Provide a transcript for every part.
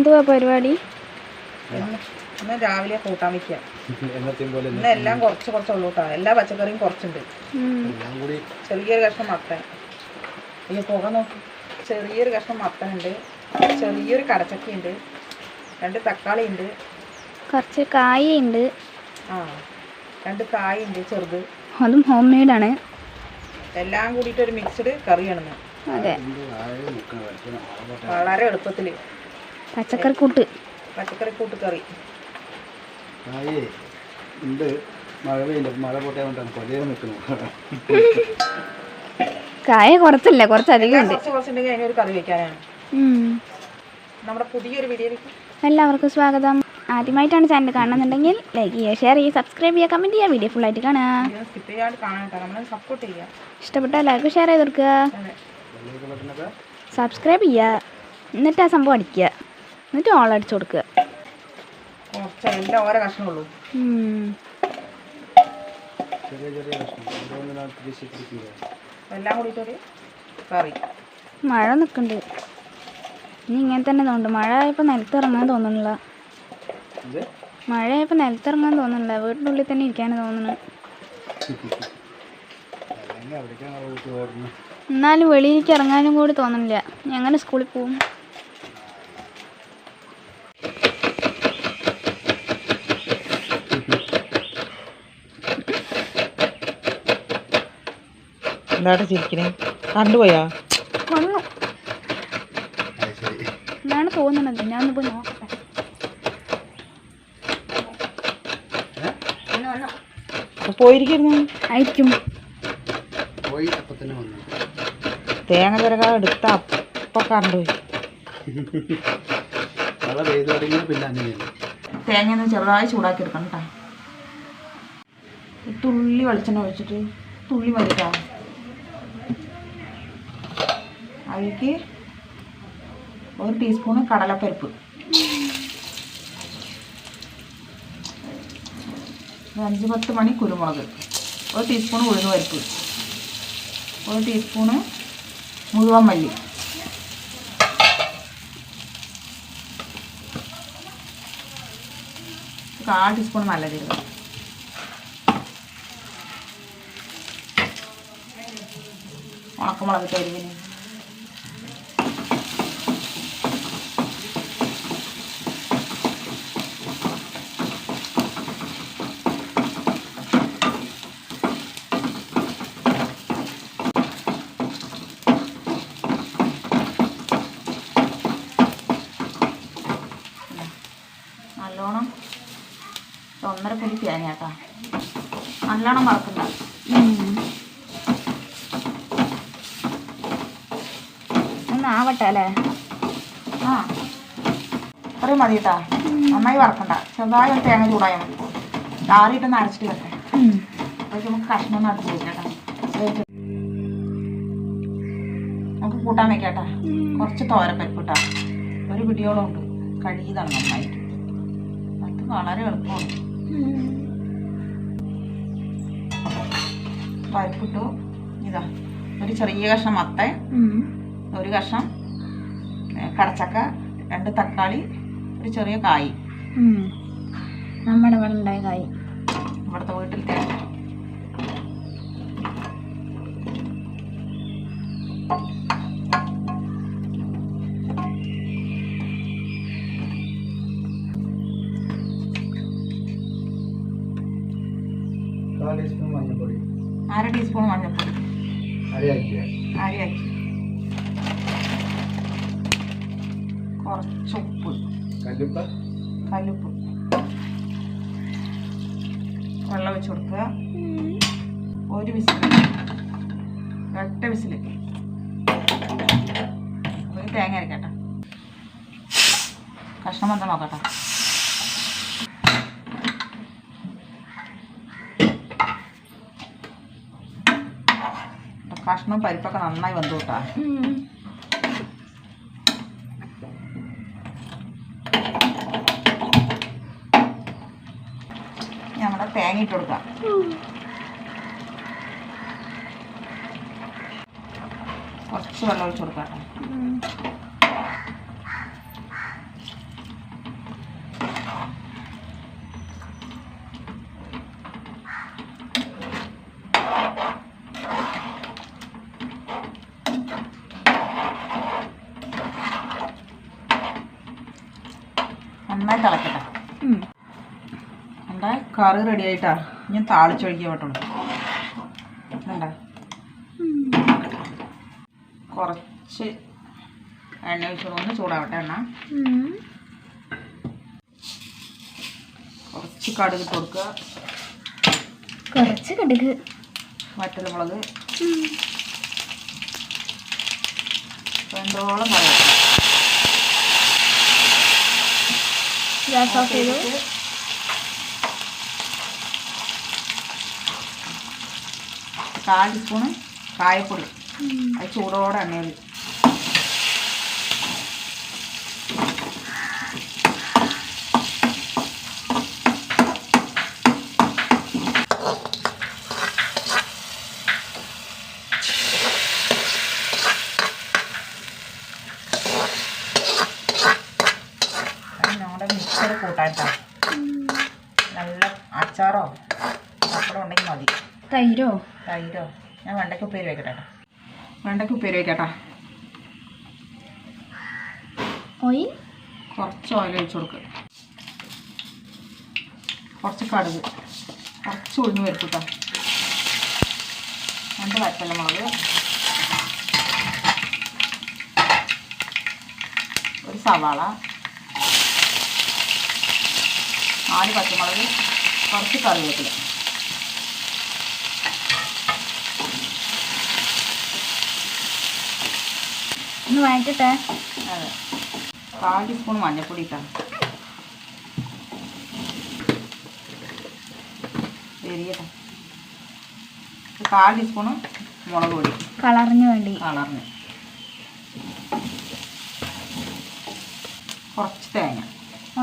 എന്തുവാ പരിപാടി? ഇന്ന് രാവിലെ കൂട്ടാൻ വെക്കാം ഇന്ന് എല്ലാം കുറച്ച് കുറച്ചുള്ളൂ കേട്ടോ എല്ലാ പച്ചക്കറിയും കുറച്ചുണ്ട്. ഉം. എല്ലാം കൂടി ചെറിയൊരു കഷ്ണം മത്തൻ ഈ പുക നോക്കി. ചെറിയൊരു കഷ്ണം മത്തനുണ്ട്. ചെറിയൊരു കടച്ചക്കയുണ്ട്. രണ്ട് തക്കാളി ഉണ്ട് കുറച്ച് കായുണ്ട് ആ രണ്ട് കായുണ്ട് ചെറുത്. അതും ഹോം മെയ്ഡാണ് എല്ലാം കൂടിയിട്ട് ഒരു മിക്സ്ഡ് കറിയാണെന്ന്. അതെ. വളരെ എളുപ്പത്തിൽ പച്ചക്കറി കൂട്ട് പച്ചക്കറി കൂട്ട് കറി ആയേ ഉണ്ട്. മഴ പെയ്യുണ്ട് മഴ കൊണ്ടാണ് കൊലയെ നിൽക്കുന്നു. കായ കുറച്ചല്ല കുറച്ചധികം ഉണ്ട്. കുറച്ച് കുറച്ചുണ്ടെങ്കിൽ അതിനൊരു കറി വെക്കാനാണ്. നമ്മുടെ പുതിയൊരു വീഡിയോയിലേക്ക്. എല്ലാവർക്കും സ്വാഗതം. ആദ്യമായിട്ടാണ് ചാനൽ കാണുന്നുണ്ടെങ്കിൽ ലൈക്ക് ചെയ്യുക ഷെയർ ചെയ്യുക സബ്സ്ക്രൈബ് ചെയ്യുക കമന്റ് ചെയ്യുക. വീഡിയോ ഫുൾ കാണുക സപ്പോർട്ട് ചെയ്യുക. ഇഷ്ടപ്പെട്ട എല്ലാവർക്കും ഷെയർ ചെയ്ത് കൊടുക്കുക. സബ്സ്ക്രൈബ് ചെയ്യുക. എന്നിട്ട് ആ സംഭവം അടിക്കുക. എന്നിട്ട് ഓൾ അടിച്ചു കൊടുക്കുക. മഴ നിൽക്കുന്നുണ്ട് ഇനി ഇങ്ങനെ തന്നെ തോന്നുന്നു മഴ ആയപ്പോൾ നിലത്തിറങ്ങാൻ തോന്നുന്നില്ല. ഇത് മഴ ആയപ്പോൾ നിലത്തിറങ്ങാൻ തോന്നുന്നില്ല. വീട്ടിനുള്ളിൽ ഉള്ളിൽ തന്നെ ഇരിക്കാൻ തോന്നുന്നു എന്നാലും വെളിയിലേക്ക് ഇറങ്ങാനും കൂടി തോന്നുന്നില്ല. എങ്ങനെ സ്കൂളിൽ പോകും എന്തായിട്ട് ചിരിക്കണേ? കണ്ടുപോയാ വന്നു. എന്നാണ് തോന്നുന്നത്? ഞാൻ പോയി നോക്കട്ടെ. പോയിരിക്കുന്നു. തേങ്ങ ചിരക എടുത്ത അപ്പ കണ്ടുപോയി തേങ്ങ ഒന്ന് ചെറുതായി ചൂടാക്കി എടുക്കണം കേട്ടോ തുള്ളി വെളിച്ചെണ്ണ ഒഴിച്ചിട്ട് തുള്ളി മതിട്ടാ. അതിലേക്ക് ഒരു ടീസ്പൂണ് കടലപ്പരിപ്പ്. അഞ്ച് പത്ത് മണി കുരുമുളക്. ഒരു ടീസ്പൂൺ ഉഴുന്ന് പരിപ്പ് ഒരു ടീസ്പൂണ് മുഴുവൻ മല്ലി. കാൽ ടീസ്പൂൺ നല്ല ജീരകം. ഉണക്കമുളക് തരുവിന് നല്ലോണം തേങ്ങ കേട്ടോ നല്ലോണം വറക്കണ്ട. ഉം. ഒന്ന് ആവട്ടെ അല്ലേ? ആ. അത്രയും മതി കേട്ടോ നന്നായി വറക്കണ്ട. ചെറുതായി ഒരു തേങ്ങ ചൂടായാൽ മതി. ചാറിയിട്ടൊന്ന് അരച്ചിട്ട് വെക്കട്ടെ ഉം. അതൊക്കെ നമുക്ക് കഷ്ണം നടത്തി നമുക്ക് കൂട്ടാൻ വെക്കാട്ടാ. കുറച്ച് തോരപ്പരിപ്പ് ഒരു പിടിയോളം ഉണ്ട്. കഴുകിയതാണ് നന്നായിട്ട്. അത് വളരെ എളുപ്പമാണ്. പരിപ്പിട്ടു. ഇതാ ഒരു ചെറിയ കഷ്ണം മത്ത ഒരു കഷ്ണം കടച്ചക്ക രണ്ട് തക്കാളി ഒരു ചെറിയ കായ്. നമ്മുടെ ഇവിടെ ഉണ്ടായ കായ്. ഇവിടുത്തെ വീട്ടിൽ കാൽ ടീസ്പൂൺ മഞ്ഞൾപ്പൊടി അര ടീസ്പൂൺ മഞ്ഞൾപ്പൊടി അരയാക്കി. അരയാക്കി. കുറച്ച് ഉപ്പ്. കല്ലുപ്പ. കല്ലുപ്പ്. വെള്ളം വെച്ച് കൊടുക്കുക. ഒരു വിസിൽ ഒറ്റ വിസിൽ ഒരു തേങ്ങ അരക്കട്ടെ. കഷ്ണം വന്നാൽ നോക്കട്ടെ കഷ്ണം പരിപ്പൊക്കെ നന്നായി വന്നു കേട്ടാ. നമ്മുടെ തേങ്ങ ഇട്ട് കൊടുക്കാം. കുറച്ച് വെള്ളം ഒഴിച്ചു കൊടുക്കാം നന്നായി തിളക്കട്ടെ. ഉം. എന്താ? കറി റെഡി ആയിട്ടാ. ഞാൻ താളിച്ചൊഴിക്കാൻ പറ്റുള്ളൂ കുറച്ച് എണ്ണ ഒഴിച്ചു ഒന്ന് ചൂടാവട്ടെ എണ്ണ. കുറച്ച് കടുക് കൊടുക്കുക. കുറച്ച് കടുക്. വറ്റൽമുളക്. രണ്ടോളം വെന്തോളം കറിവേപ്പില ഗ്യാസ് ഓഫ് ചെയ്തു കാൽ ടീസ്പൂണ് കായപ്പൊടി. അത് ചൂടോടെ എണ്ണയിൽ നമ്മുടെ കൂട്ടാട്ടോ നല്ല അച്ചാറോ പപ്പടം ഉണ്ടെങ്കിൽ മതി. തൈരോ? തൈരോ. ഞാൻ വെണ്ടയ്ക്ക് ഉപ്പേരി വെക്കട്ടെ കേട്ടോ വെണ്ടയ്ക്ക് ഉപ്പേരി വയ്ക്കട്ടെ ഓയിൽ? കുറച്ച് ഓയിൽ ഒഴിച്ച് കൊടുക്കുക കുറച്ച് കടുക്. കുറച്ച് ഉഴുന്ന് വരുത്തിട്ടോ രണ്ട് വറ്റലമുളക് ഒരു സവാള. നാല് പച്ചമുളക് കുറച്ച് കറിവേപ്പില. ഒന്ന് വാങ്ങിക്കട്ടെ അതെ. കാൽ ടീസ്പൂൺ മഞ്ഞൾപ്പൊടി ഇട്ടാണ്. ചെറിയട്ടെ കാൽ ടീസ്പൂണ് മുളക് പൊടി. കളറിന് വേണ്ടി. കളറിന്. കുറച്ച് തേങ്ങ.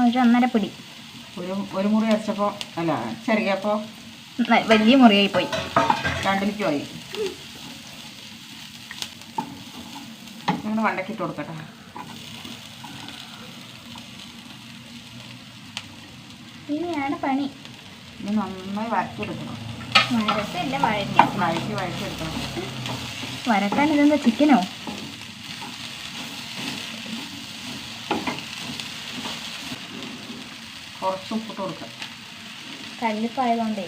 ഒരു ഒന്നര പിടി. ഒരു ഒരു മുറി അരച്ചപ്പോൾ അല്ല ചെറിയപ്പോൾ വലിയ മുറിയായി പോയി രണ്ടിലേക്ക് പോയി ഞങ്ങൾ വണ്ടക്കിട്ട് കൊടുക്കട്ടെ. ഇനിയാണ് പണി. ഇനി നന്നായി വരട്ടിയെടുക്കണം വരട്ടല്ല വഴറ്റി. വഴറ്റി വഴറ്റിയെടുക്കണം വരക്കാൻ ഇതെന്താ ചിക്കനോ കുറച്ച് ഉപ്പിട്ട് കൊടുക്കാം. കല്ലിപ്പായതുകൊണ്ടേ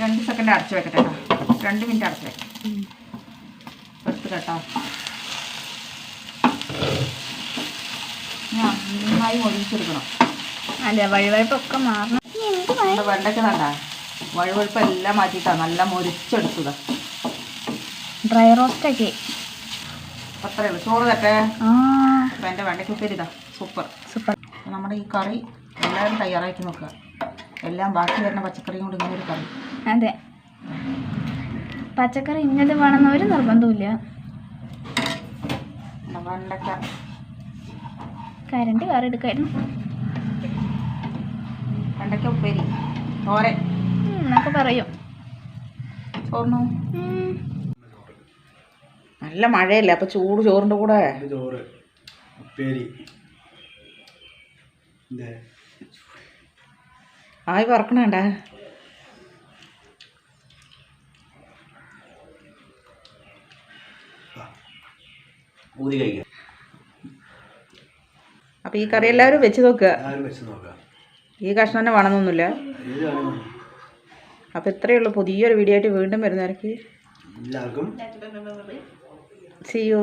രണ്ട് സെക്കൻഡ് അടച്ചു വെക്കട്ടെ കേട്ടോ രണ്ട് മിനിറ്റ് അടച്ചു വെക്കാം. എടുത്ത് കേട്ടോ. ഞാൻ നന്നായി ഒഴിച്ചെടുക്കണം. അല്ല വഴിവഴിപ്പൊക്കെ മാറണം. വെണ്ടയ്ക്ക് തണ്ട വഴുവഴുപ്പ് എല്ലാം മാറ്റിയിട്ടാണ് നല്ല മുരിച്ചെടുത്തത്. ഡ്രൈ റോസ്റ്റ് ഒക്കെ. അത്രയേ ഉള്ളൂ. ചോറ് തട്ടെ അപ്പം എന്റെ വെണ്ടയ്ക്ക് ഉപ്പേരി ഇതാ. സൂപ്പർ. സൂപ്പർ. നമ്മുടെ ഈ കറി എല്ലാവരും തയ്യാറാക്കി നോക്കുക. എല്ലാം ബാക്കി വരുന്ന പച്ചക്കറിയും കൂടി ഇങ്ങനെ ഒരു കറി. അതെ. പച്ചക്കറി ഇന്നത് വേണമെന്ന് ഒരു നിർബന്ധമില്ല നമ്മുടെ വെണ്ടയ്ക്ക. കരണ്ട് വേറെ എടുക്കായിരുന്നു. വെണ്ടയ്ക്ക ഉപ്പേരി. തോരൻ. എന്നൊക്കെ പറയും. ചോറിനു നല്ല മഴയല്ലേ? അപ്പൊ ചൂട് ചോറിന്റെ കൂടെ. ചോറ്. ഉപ്പേരി. ആയി പറക്കണേണ്ട അപ്പൊ ഈ കറി എല്ലാവരും വെച്ച് നോക്കുക ഈ കഷ്ണം തന്നെ വേണമെന്നൊന്നുമില്ല. അപ്പോൾ ഇത്രയേ ഉള്ളൂ. പുതിയൊരു വീഡിയോ ആയിട്ട് വീണ്ടും വരുന്നവർക്ക് എല്ലാവർക്കും സി യു